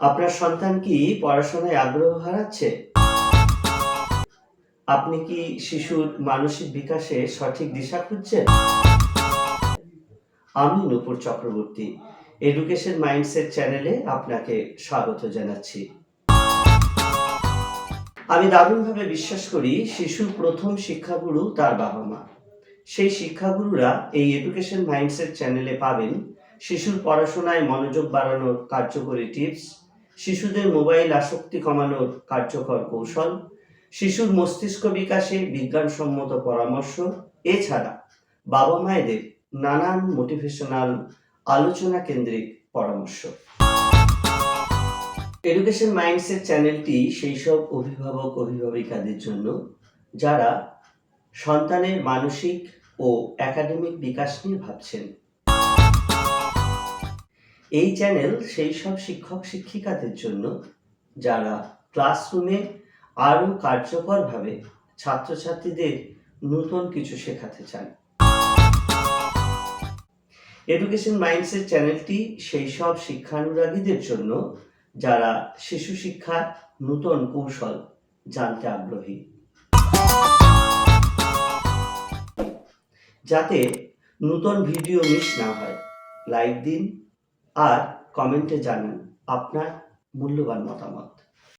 আপনার সন্তান কি পড়াশোনায় আগ্রহ হারাচ্ছে? আপনি কি শিশুর মানসিক বিকাশে সঠিক দিশা খুঁজছেন? আমি নূপুর চক্রবর্তী, এডুকেশন মাইন্ডসেট চ্যানেলে আপনাকে স্বাগত জানাচ্ছি। আমি দারুণভাবে বিশ্বাস করি শিশুর প্রথম শিক্ষাগুরু তার বাবা মা। সেই শিক্ষাগুরুরা এই এডুকেশন মাইন্ডসেট চ্যানেলে পাবেন শিশুর পড়াশোনায় মনোযোগ বাড়ানোর কার্যকরী টিপস শিশুদের মোবাইল আসক্তি কমানোর কার্যকর কৌশল, শিশুর মস্তিষ্ক বিকাশে বিজ্ঞানসম্মত পরামর্শ, এছাড়া বাবা মায়েদের নানান মোটিভেশনাল আলোচনা কেন্দ্রিক পরামর্শ। এডুকেশন মাইন্ডসেট চ্যানেলটি সেই সব অভিভাবক, অভিভাবিকাদের জন্য, যারা সন্তানের মানসিক ও একাডেমিক বিকাশ নিয়ে ভাবছেন। এই চ্যানেল সেই সব শিক্ষক শিক্ষিকাদের জন্য যারা ক্লাসরুমে আরও কার্যকরভাবে ছাত্রছাত্রীদের নতুন কিছু শেখাতে চান। এডুকেশন মাইন্ডসেট চ্যানেলটি সেই সব শিক্ষানুরাগীদের জন্য যারা শিশু শিক্ষার নতুন কৌশল জানতে আগ্রহী। যাতে নতুন ভিডিও মিস না হয়। লাইক দিন আর কমেন্টে জানান আপনার মূল্যবান মতামত।